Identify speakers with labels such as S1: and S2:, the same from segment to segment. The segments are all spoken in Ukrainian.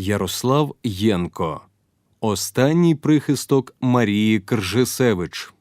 S1: Ярослав Єнко. Останній прихисток Марії Кржесевич.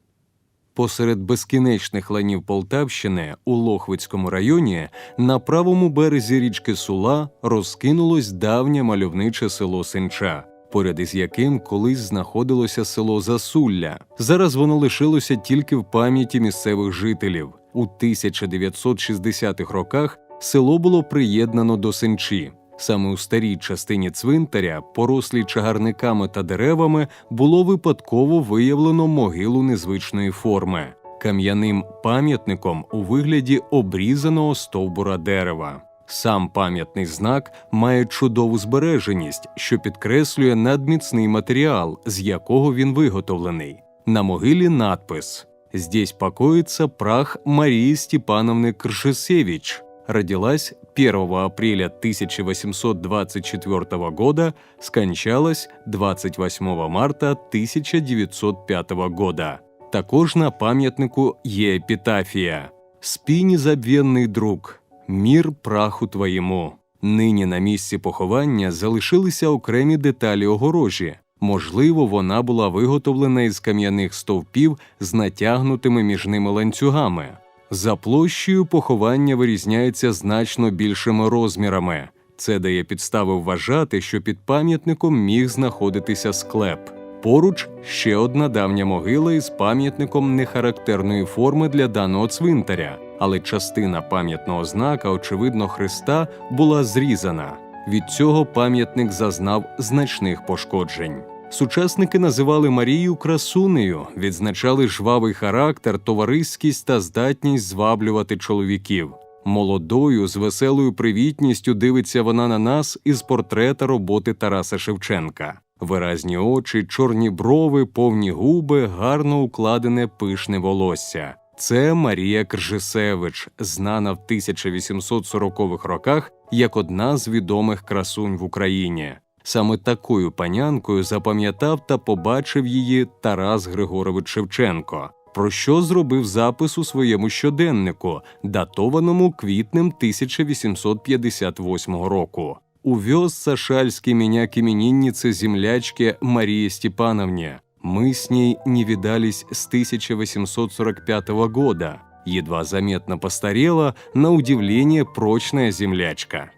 S1: Посеред безкінечних ланів Полтавщини у Лохвицькому районі на правому березі річки Сула розкинулось давнє мальовниче село Синча, поряд із яким колись знаходилося село Засулля. Зараз воно лишилося тільки в пам'яті місцевих жителів. У 1960-х роках село було приєднано до Синчі. Саме у старій частині цвинтаря, порослій чагарниками та деревами, було випадково виявлено могилу незвичної форми кам'яним пам'ятником у вигляді обрізаного стовбура дерева. Сам пам'ятний знак має чудову збереженість, що підкреслює надміцний матеріал, з якого він виготовлений. На могилі надпис «Здесь покоїться прах Марії Степановны Кршесевич. Родилась 1 апреля 1824 года, скончалась 28 марта 1905 года. Також на пам'ятнику є епітафія «Спи, незабвенний друг, мір праху твоєму». Нині на місці поховання залишилися окремі деталі огорожі. Можливо, вона була виготовлена із кам'яних стовпів з натягнутими між ними ланцюгами. За площею поховання вирізняється значно більшими розмірами. Це дає підстави вважати, що під пам'ятником міг знаходитися склеп. Поруч ще одна давня могила із пам'ятником нехарактерної форми для даного цвинтаря, але частина пам'ятного знака, очевидно, Христа, була зрізана. Від цього пам'ятник зазнав значних пошкоджень. Сучасники називали Марію красунею, відзначали жвавий характер, товариськість та здатність зваблювати чоловіків. Молодою, з веселою привітністю дивиться вона на нас із портрета роботи Тараса Шевченка. Виразні очі, чорні брови, повні губи, гарно укладене пишне волосся. Це Марія Кржесевич, знана в 1840-х роках як одна з відомих красунь в Україні. Саме такою панянкою запам'ятав та побачив її Тарас Григорович Шевченко, про що зробив запис у своєму щоденнику, датованому квітнем 1858 року. Увез Сашальский меня к имениннице землячке Марии Степановне. Мы с ней не видались с 1845 года. Едва заметно постарела, на удивление прочная землячка.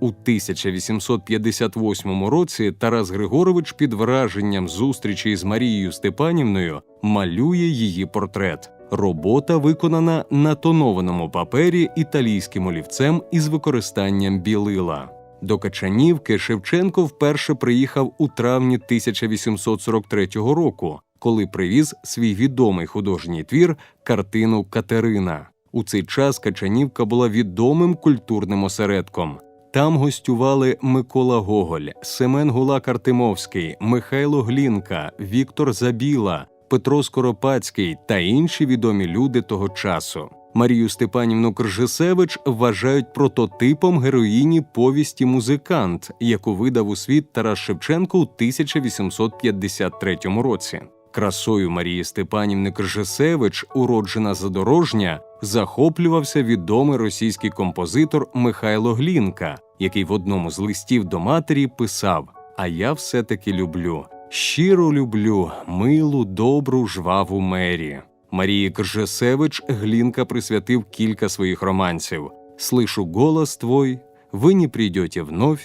S1: У 1858 році Тарас Григорович під враженням зустрічі з Марією Степанівною малює її портрет. Робота виконана на тонованому папері італійським олівцем із використанням білила. До Качанівки Шевченко вперше приїхав у травні 1843 року, коли привіз свій відомий художній твір картину Катерина. У цей час Качанівка була відомим культурним осередком. Там гостювали Микола Гоголь, Семен Гулак Артемовський, Михайло Глінка, Віктор Забіла, Петро Скоропадський та інші відомі люди того часу. Марію Степанівну Кржесевич вважають прототипом героїні повісті Музикант, яку видав у світ Тарас Шевченко у 1853 році. Красою Марії Степанівни Кржесевич, уроджена задорожня, захоплювався відомий російський композитор Михайло Глінка, який в одному з листів до матері писав: А я все-таки люблю, щиро люблю, милу, добру, жваву мері. Марії Кржесевич Глінка присвятив кілька своїх романсів: Слышу голос твой, ви не прийдете вновь,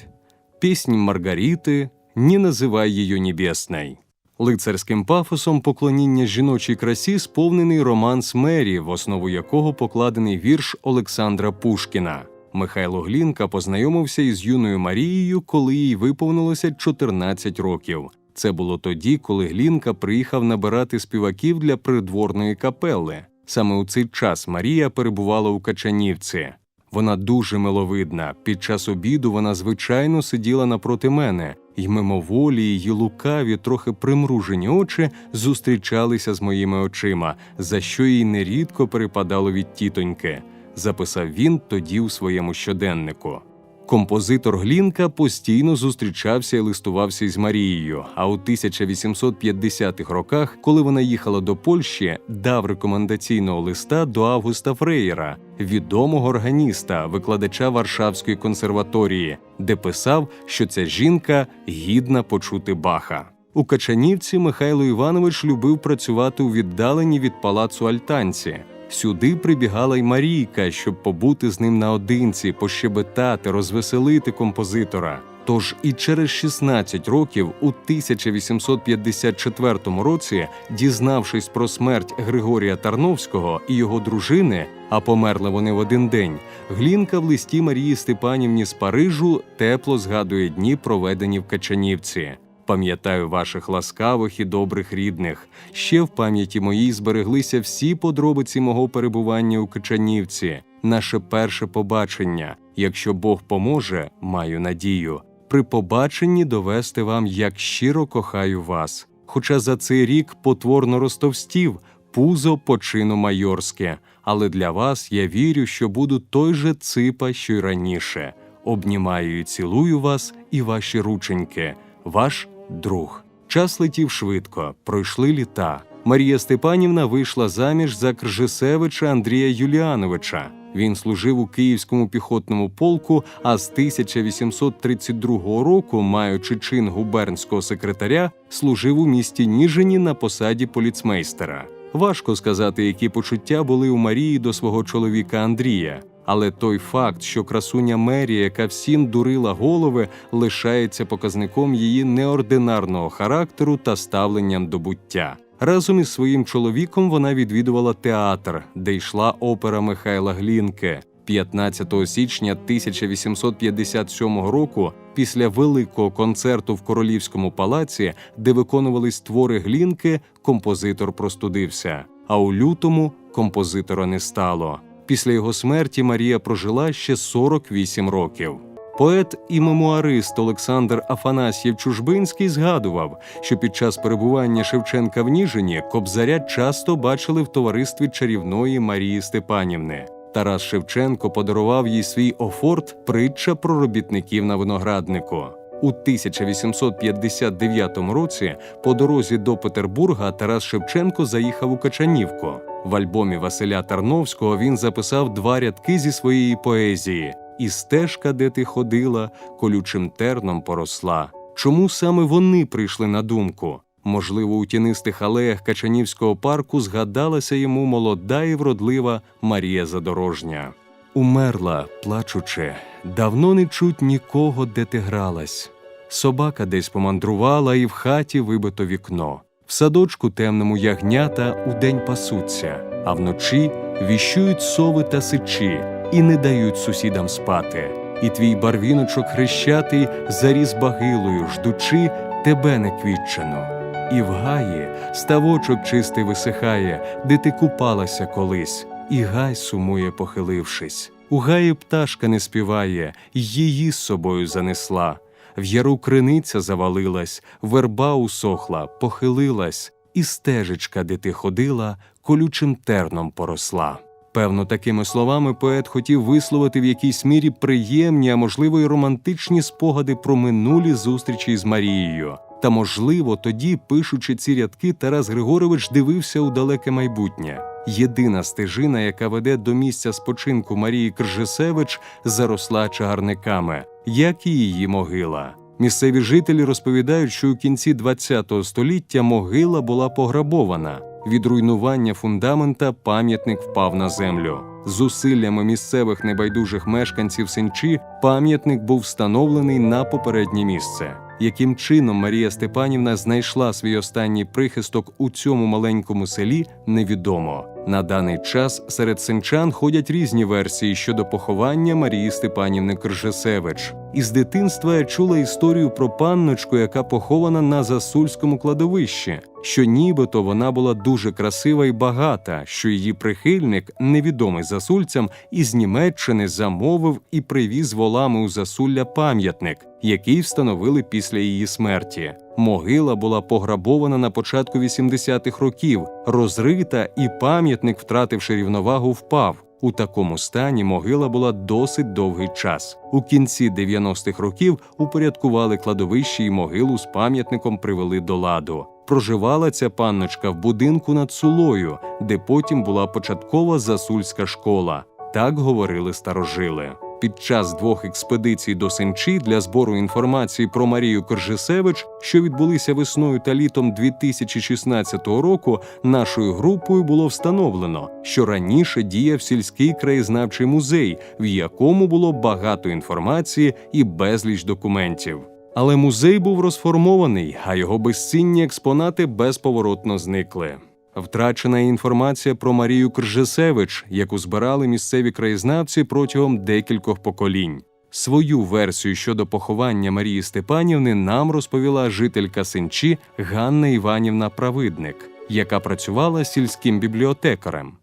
S1: піснь Маргарити, не називай її небесной. Лицарським пафосом поклоніння жіночій красі сповнений романс Мері, в основу якого покладений вірш Олександра Пушкіна. Михайло Глінка познайомився із юною Марією, коли їй виповнилося 14 років. Це було тоді, коли Глінка приїхав набирати співаків для придворної капели. Саме у цей час Марія перебувала у Качанівці. Вона дуже миловидна. Під час обіду вона звичайно сиділа напроти мене, і мимоволі її лукаві, трохи примружені очі зустрічалися з моїми очима, за що їй нерідко перепадало від тітоньки. Записав він тоді у своєму щоденнику. Композитор Глінка постійно зустрічався і листувався із Марією. А у 1850-х роках, коли вона їхала до Польщі, дав рекомендаційного листа до Августа Фреєра, відомого органіста, викладача Варшавської консерваторії, де писав, що ця жінка гідна почути Баха. У Качанівці Михайло Іванович любив працювати у віддаленні від палацу Альтанці. Сюди прибігала й Марійка, щоб побути з ним наодинці, пощебетати, розвеселити композитора. Тож і через 16 років, у 1854 році, дізнавшись про смерть Григорія Тарновського і його дружини, а померли вони в один день, Глінка в листі Марії Степанівні з Парижу тепло згадує дні, проведені в Качанівці. Пам'ятаю ваших ласкавих і добрих рідних. Ще в пам'яті моїй збереглися всі подробиці мого перебування у Качанівці, наше перше побачення. Якщо Бог поможе, маю надію. При побаченні довести вам, як щиро кохаю вас. Хоча за цей рік потворно ростовстів, пузо почину майорське, але для вас я вірю, що буду той же ципа, що й раніше. Обнімаю і цілую вас і ваші рученьки. Ваш друг. Час летів швидко, пройшли літа. Марія Степанівна вийшла заміж за Кржесевича Андрія Юліановича. Він служив у Київському піхотному полку, а з 1832 року, маючи чин губернського секретаря, служив у місті Ніжині на посаді поліцмейстера. Важко сказати, які почуття були у Марії до свого чоловіка Андрія. Але той факт, що красуня Мері, яка всім дурила голови, лишається показником її неординарного характеру та ставленням до буття. Разом із своїм чоловіком вона відвідувала театр, де йшла опера Михайла Глінки. 15 січня 1857 року, після великого концерту в королівському палаці, де виконувались твори Глінки, композитор простудився. А у лютому композитора не стало. Після його смерті Марія прожила ще 48 років. Поет і мемуарист Олександр Афанасьєв Чужбинський згадував, що під час перебування Шевченка в Ніжині Кобзаря часто бачили в товаристві чарівної Марії Степанівни. Тарас Шевченко подарував їй свій офорт притча про робітників на винограднику. У 1859 році по дорозі до Петербурга Тарас Шевченко заїхав у Качанівку. В альбомі Василя Тарновського він записав два рядки зі своєї поезії: І стежка, де ти ходила, колючим терном поросла. Чому саме вони прийшли на думку? Можливо, у тінистих алеях Качанівського парку згадалася йому молода і вродлива Марія Задорожня. Умерла, плачучи, давно не чуть нікого, де ти гралась. Собака десь помандрувала, і в хаті вибито вікно. В садочку темному ягнята удень пасуться, а вночі віщують сови та сичі і не дають сусідам спати. І твій барвіночок хрещатий заріс багилою, ждучи тебе неквітчену. І в гаї ставочок чистий висихає, де ти купалася колись, і гай сумує, похилившись. У гаї пташка не співає, її з собою занесла. В яру криниця завалилась, верба усохла, похилилась, і стежечка, де ти ходила, колючим терном поросла. Певно, такими словами поет хотів висловити в якійсь мірі приємні, а можливо, й романтичні спогади про минулі зустрічі з Марією. Та, можливо, тоді, пишучи ці рядки, Тарас Григорович дивився у далеке майбутнє. Єдина стежина, яка веде до місця спочинку Марії Кржесевич, заросла чагарниками, як і її могила. Місцеві жителі розповідають, що у кінці ХХ століття могила була пограбована. Від руйнування фундамента пам'ятник впав на землю. Зусиллями місцевих небайдужих мешканців синчі пам'ятник був встановлений на попереднє місце. Яким чином Марія Степанівна знайшла свій останній прихисток у цьому маленькому селі, невідомо. На даний час серед сенчан ходять різні версії щодо поховання Марії Степанівни Кржесевич. Із дитинства я чула історію про панночку, яка похована на засульському кладовищі, що нібито вона була дуже красива і багата, що її прихильник, невідомий засульцям, із Німеччини замовив і привіз волами у засулля пам'ятник, який встановили після її смерті. Могила була пограбована на початку 80-х років, розрита, і пам'ятник, втративши рівновагу, впав. У такому стані могила була досить довгий час. У кінці 90-х років упорядкували кладовище і могилу з пам'ятником привели до ладу. Проживала ця панночка в будинку над Сулою, де потім була початкова засульська школа. Так говорили старожили. Під час двох експедицій до Сенчі для збору інформації про Марію Коржесевич, що відбулися весною та літом 2016 року, нашою групою було встановлено, що раніше діяв сільський краєзнавчий музей, в якому було багато інформації і безліч документів. Але музей був розформований, а його безцінні експонати безповоротно зникли. Втрачена інформація про Марію Кржесевич, яку збирали місцеві краєзнавці протягом декількох поколінь. Свою версію щодо поховання Марії Степанівни нам розповіла жителька Сенчі Ганна Іванівна Правидник, яка працювала сільським бібліотекарем.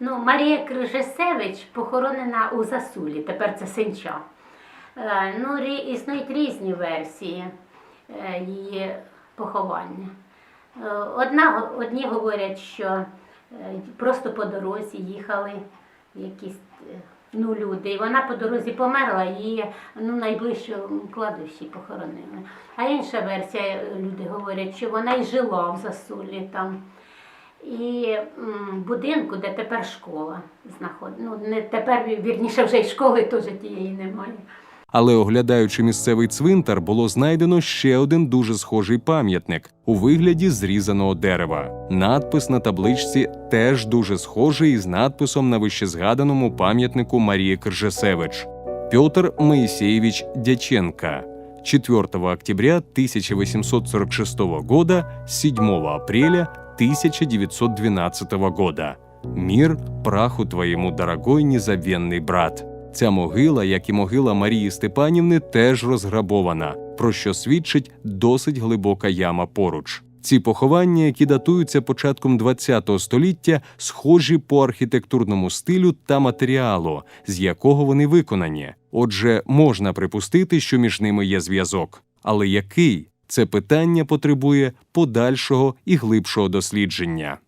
S2: Ну, Марія Крижесевич похоронена у Засулі, тепер це Сенча. Е, Ну, існують різні версії е, її поховання. Е, Одна, одні говорять, що е, просто по дорозі їхали якісь е, ну, люди, і вона по дорозі померла, її ну, найближчому кладовищі похоронили. А інша версія, люди говорять, що вона й жила в Засулі там. І будинку, де тепер школа знаходиться. Ну, не тепер, вірніше, вже й школи теж тієї немає.
S1: Але оглядаючи місцевий цвинтар, було знайдено ще один дуже схожий пам'ятник у вигляді зрізаного дерева. Надпис на табличці теж дуже схожий із надписом на вищезгаданому пам'ятнику Марії Кржесевич Петр Моисеевич Дяченко. 4 октября 1846 года, 7 апреля 1912 года. Мир праху твоєму, дорогой незабвенний брат. Ця могила, як і могила Марії Степанівни, теж розграбована, про що свідчить досить глибока яма поруч. Ці поховання, які датуються початком ХХ століття, схожі по архітектурному стилю та матеріалу, з якого вони виконані. Отже, можна припустити, що між ними є зв'язок. Але який це питання потребує подальшого і глибшого дослідження.